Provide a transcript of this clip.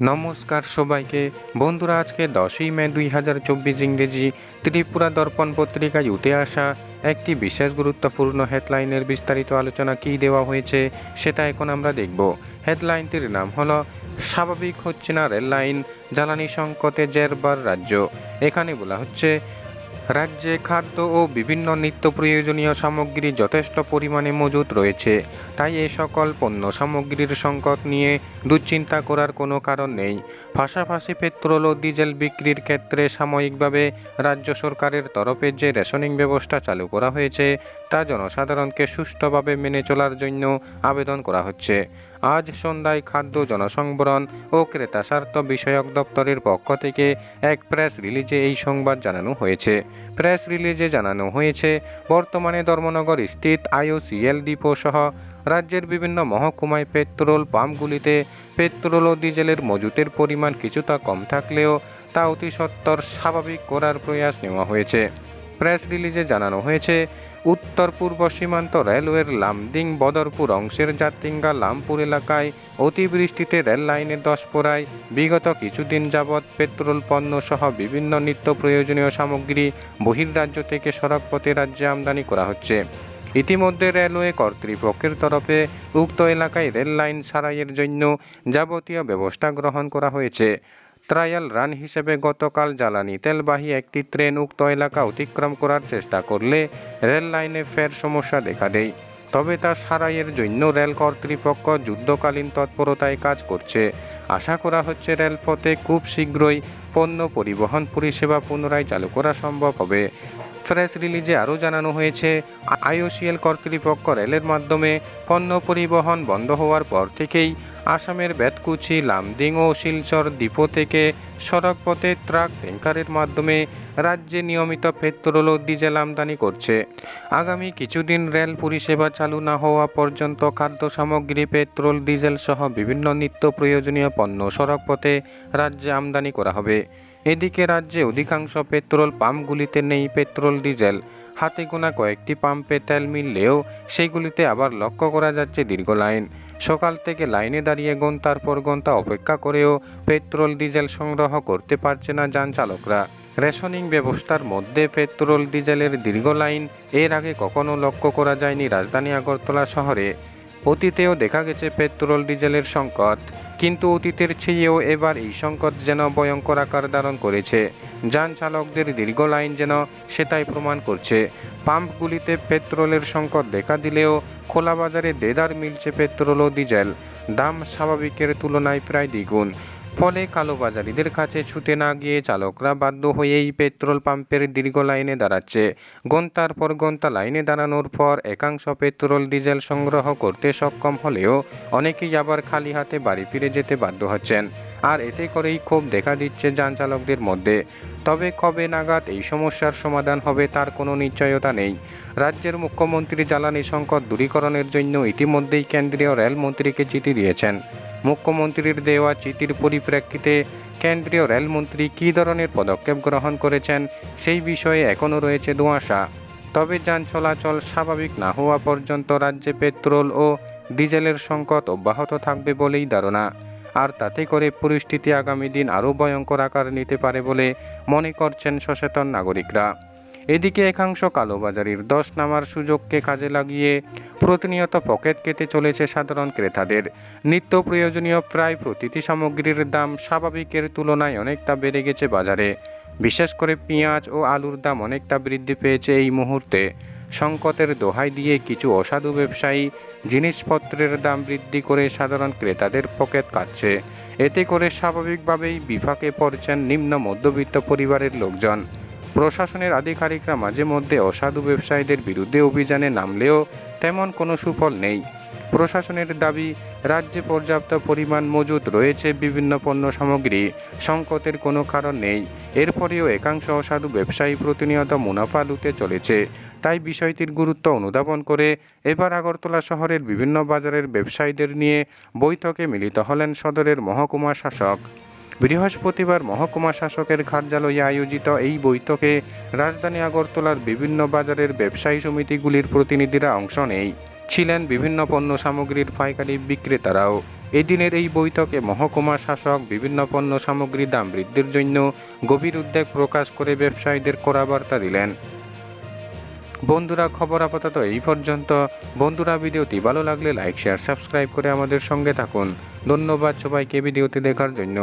নমস্কার সবাইকে। বন্ধুরা, আজকে দশই মে দুই হাজার চব্বিশ ইংরেজি ত্রিপুরা দর্পণ পত্রিকায় উঠে আসা একটি বিশেষ গুরুত্বপূর্ণ হেডলাইনের বিস্তারিত আলোচনা কি দেওয়া হয়েছে সেটা এখন আমরা দেখব। হেডলাইনটির নাম হলো, স্বাভাবিক হচ্ছে না রেল লাইন জ্বালানি সংকটে জেরবার রাজ্য। এখানে বলা হচ্ছে রাজ্যে খাদ্য ও বিভিন্ন নিত্য প্রয়োজনীয় সামগ্রী যথেষ্ট পরিমাণে মজুত রয়েছে। তাই এ সকল পণ্য সামগ্রীর সংকট নিয়ে দুশ্চিন্তা করার কোনো কারণ নেই। পাশাপাশি পেট্রোল ও ডিজেল বিক্রির ক্ষেত্রে সাময়িকভাবে রাজ্য সরকারের তরফে যে রেশনিং ব্যবস্থা চালু করা হয়েছে, তা জনসাধারণকে সুষ্ঠুভাবে মেনে চলার জন্য আবেদন করা হচ্ছে। আজ সন্ধ্যায় খাদ্য জনসংবরণ ও ক্রেতা স্বার্থ বিষয়ক দপ্তরের পক্ষ থেকে এক প্রেস রিলিজে এই সংবাদ জানানো হয়েছে। প্রেস রিলিজে জানানো হয়েছে, বর্তমানে ধর্মনগর স্থিত আইওসিএল ডিপো সহ রাজ্যের বিভিন্ন মহকুমায় পেট্রোল পাম্পগুলিতে পেট্রোল ও ডিজেলের মজুতের পরিমাণ কিছুটা কম থাকলেও তা অতি সত্বর স্বাভাবিক করার প্রয়াস নেওয়া হয়েছে। প্রেস রিলিজে জানানো হয়েছে, উত্তর পূর্ব সীমান্ত রেলওয়ের লামদিং বদরপুর অংশের জাতিঙ্গা লামপুর এলাকায় অতিবৃষ্টিতে রেল লাইনের দশপোড়ায় বিগত কিছুদিন যাবৎ পেট্রোল পণ্য সহ বিভিন্ন নিত্য প্রয়োজনীয় সামগ্রী বহির্রাজ্য থেকে সড়কপথে রাজ্যে আমদানি করা হচ্ছে। ইতিমধ্যে রেলওয়ে কর্তৃপক্ষের তরফে উক্ত এলাকায় রেল লাইন সারাইয়ের জন্য যাবতীয় ব্যবস্থা গ্রহণ করা হয়েছে। ট্রায়াল রান হিসেবে গতকাল জ্বালানি তেলবাহী একটি ট্রেন উক্ত এলাকা অতিক্রম করার চেষ্টা করলে রেল লাইনে ফের সমস্যা দেখা দেয়। তবে তা সারাইয়ের জন্য রেল কর্তৃপক্ষ যুদ্ধকালীন তৎপরতায় কাজ করছে। আশা করা হচ্ছে রেলপথে খুব শীঘ্রই পণ্য পরিবহন পরিষেবা পুনরায় চালু করা সম্ভব হবে। প্রেস রিলিজে আরও জানানো হয়েছে, আইওসিএল কর্তৃপক্ষ রেলের মাধ্যমে পণ্য পরিবহন বন্ধ হওয়ার পর থেকেই আসামের বেতকুচি, লামদিং ও শিলচর ডিপো থেকে সড়কপথে ট্রাক ট্যাঙ্কারের মাধ্যমে রাজ্যে নিয়মিত পেট্রোল ও ডিজেল আমদানি করছে। আগামী কিছুদিন রেল পরিষেবা চালু না হওয়া পর্যন্ত খাদ্য সামগ্রী, পেট্রোল, ডিজেল সহ বিভিন্ন নিত্য প্রয়োজনীয় পণ্য সড়কপথে রাজ্যে আমদানি করা হবে। এদিকে রাজ্যে অধিকাংশ পেট্রোল পাম্পগুলিতে নেই পেট্রোল, ডিজেল। হাতে গোনা কয়েকটি পাম্পে তেল মিললেও সেইগুলিতে আবার লক্ষ্য করা যাচ্ছে দীর্ঘ লাইন। সকাল থেকে লাইনে দাঁড়িয়ে ঘণ্টার পর ঘণ্টা অপেক্ষা করেও পেট্রোল, ডিজেল সংগ্রহ করতে পারছে না যান চালকরা। রেশনিং ব্যবস্থার মধ্যে পেট্রোল, ডিজেলের দীর্ঘ লাইন, এর আগে কখনো লক্ষ্য করা যায়নি রাজধানী আগরতলা শহরে। অতীতেও দেখা গেছে পেট্রোল, ডিজেলের সংকট। কিন্তু অতীতের চেয়েও এবার এই সংকট যেন ভয়ঙ্কর আকার ধারণ করেছে। যান চালকদের দীর্ঘ লাইন যেন সেটাই প্রমাণ করছে। পাম্পগুলিতে পেট্রোলের সংকট দেখা দিলেও খোলা বাজারে দেদার মিলছে পেট্রোল ও ডিজেল। দাম স্বাভাবিকের তুলনায় প্রায় দ্বিগুণ। ফলে কালোবাজারিদের কাছে ছুটে না গিয়ে চালকরা বাধ্য হয়েই পেট্রোল পাম্পের দীর্ঘ লাইনে দাঁড়াচ্ছে। ঘণ্টার পর ঘণ্টা লাইনে দাঁড়ানোর পর একাংশ পেট্রোল, ডিজেল সংগ্রহ করতে সক্ষম হলেও অনেকেই আবার খালি হাতে বাড়ি ফিরে যেতে বাধ্য হচ্ছেন। আর এতে করেই ক্ষোভ দেখা দিচ্ছে যান চালকদের মধ্যে। তবে কবে নাগাদ এই সমস্যার সমাধান হবে তার কোনো নিশ্চয়তা নেই। রাজ্যের মুখ্যমন্ত্রী জ্বালানি সংকট দূরীকরণের জন্য ইতিমধ্যেই কেন্দ্রীয় রেলমন্ত্রীকে চিঠি দিয়েছেন। মুখ্যমন্ত্রীর দেওয়া চিঠির পরিপ্রেক্ষিতে কেন্দ্রীয় রেলমন্ত্রী কী ধরনের পদক্ষেপ গ্রহণ করেছেন সেই বিষয়ে এখনও রয়েছে ধোঁয়াশা তবে যান চলাচল স্বাভাবিক না হওয়া পর্যন্ত রাজ্যে পেট্রোল ও ডিজেলের সংকট অব্যাহত থাকবে বলেই ধারণা। আর তাতে করে পরিস্থিতি আগামী দিন আরও ভয়ঙ্কর আকার নিতে পারে বলে মনে করছেন সচেতন নাগরিকরা। এদিকে একাংশ কালোবাজারির দশ নামার সুযোগকে কাজে লাগিয়ে প্রতিনিয়ত পকেট কেটে চলেছে সাধারণ ক্রেতাদের। নিত্য প্রয়োজনীয় প্রায় প্রতিটি সামগ্রীর দাম স্বাভাবিকের তুলনায় অনেকটা বেড়ে গেছে বাজারে। বিশেষ করে পেঁয়াজ ও আলুর দাম অনেকটা বৃদ্ধি পেয়েছে এই মুহূর্তে। সংকটের দোহাই দিয়ে কিছু অসাধু ব্যবসায়ী জিনিসপত্রের দাম বৃদ্ধি করে সাধারণ ক্রেতাদের পকেট কাটছে। এতে করে স্বাভাবিকভাবেই বিপাকে পড়ছেন নিম্ন মধ্যবিত্ত পরিবারের লোকজন। প্রশাসনের আধিকারিকরা মাঝে মধ্যে অসাধু ব্যবসায়ীদের বিরুদ্ধে অভিযানে নামলেও তেমন কোনো সুফল নেই। প্রশাসনের দাবি, রাজ্যে পর্যাপ্ত পরিমাণ মজুত রয়েছে বিভিন্ন পণ্য সামগ্রী, সংকটের কোনো কারণ নেই। এরপরেও একাংশ অসাধু ব্যবসায়ী প্রতিনিয়ত মুনাফা লুটে চলেছে। তাই বিষয়টির গুরুত্ব অনুধাবন করে এবার আগরতলা শহরের বিভিন্ন বাজারের ব্যবসায়ীদের নিয়ে বৈঠকে মিলিত হলেন সদরের মহকুমা শাসক। বৃহস্পতিবার মহকুমা শাসকের কার্যালয়ে আয়োজিত এই বৈঠকে রাজধানী আগরতলার বিভিন্ন বাজারের ব্যবসায়ী সমিতিগুলির প্রতিনিধিরা অংশ নেয়। ছিলেন বিভিন্ন পণ্য সামগ্রীর পাইকারি বিক্রেতারাও। এদিনের এই বৈঠকে মহকুমা শাসক বিভিন্ন পণ্য সামগ্রীর দাম বৃদ্ধির জন্য গভীর উদ্বেগ প্রকাশ করে ব্যবসায়ীদের করা বার্তা দিলেন। বন্ধুরা, খবর আপাতত এই পর্যন্ত। বন্ধুরা, ভিডিওটি ভালো লাগলে লাইক, শেয়ার, সাবস্ক্রাইব করে আমাদের সঙ্গে থাকুন। ধন্যবাদ সবাইকে ভিডিওটি দেখার জন্য।